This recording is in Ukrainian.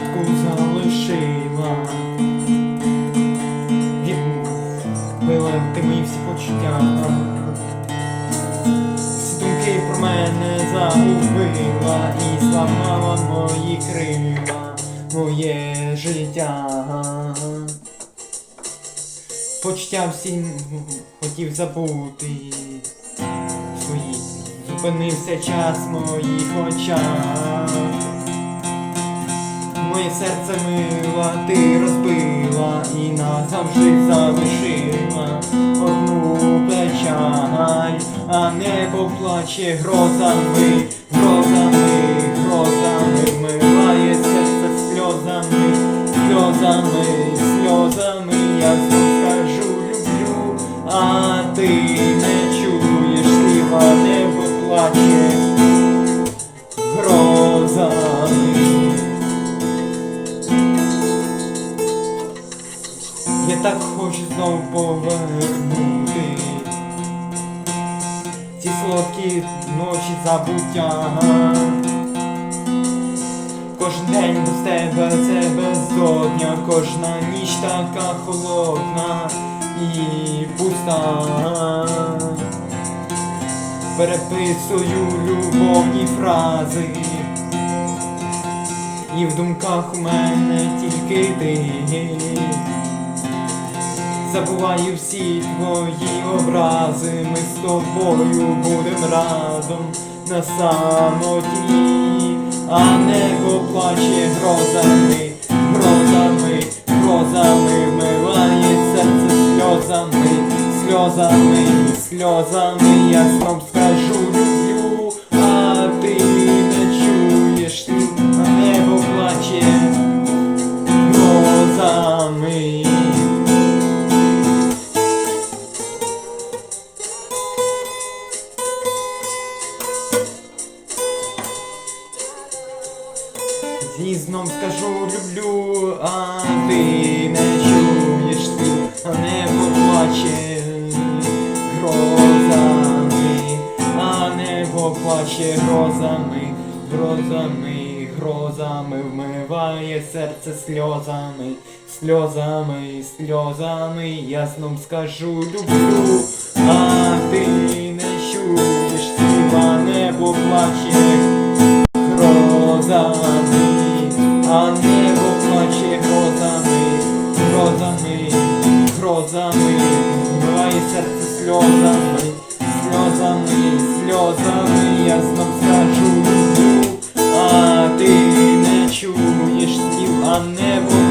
загадку залишила. Відбила ти мої всі почуття. Всі думки про мене загубила І зламала мої крила Моє життя. Почуття всім хотів забути. Свої Зупинився час моїх очах. Моє серце мила, ти розбила і назавжди залишила. Одну печаль, а небо плаче грозами, грозами, грозами, вмиває серце сльозами, сльозами, сльозами, я скажу люблю, а ти так хочу знову повернути ці солодкі ночі забуття. Кожен день без тебе це безодня, кожна ніч така холодна і пуста. Переписую любовні фрази. І в думках у мене тільки ти. Забуваю всі твої образи, ми з тобою будем разом на самоті, а небо плаче грозами, грозами, грозами, вмиває серце сльозами, сльозами, сльозами, я знов скажу люблю, а ти не чуєш, а небо плаче. І скажу люблю, а ти не чуєш ти, а небо плаче грозами, а небо плаче грозами, грозами, грозами, вмиває серце сльозами, сльозами, сльозами, я знов скажу люблю, а ти не чуєш співа, небо плаче грозами, грозами, грозами, вмиває серце сльозами, сльозами, сльозами, я знов скажу а ти не чуєш слів, а небо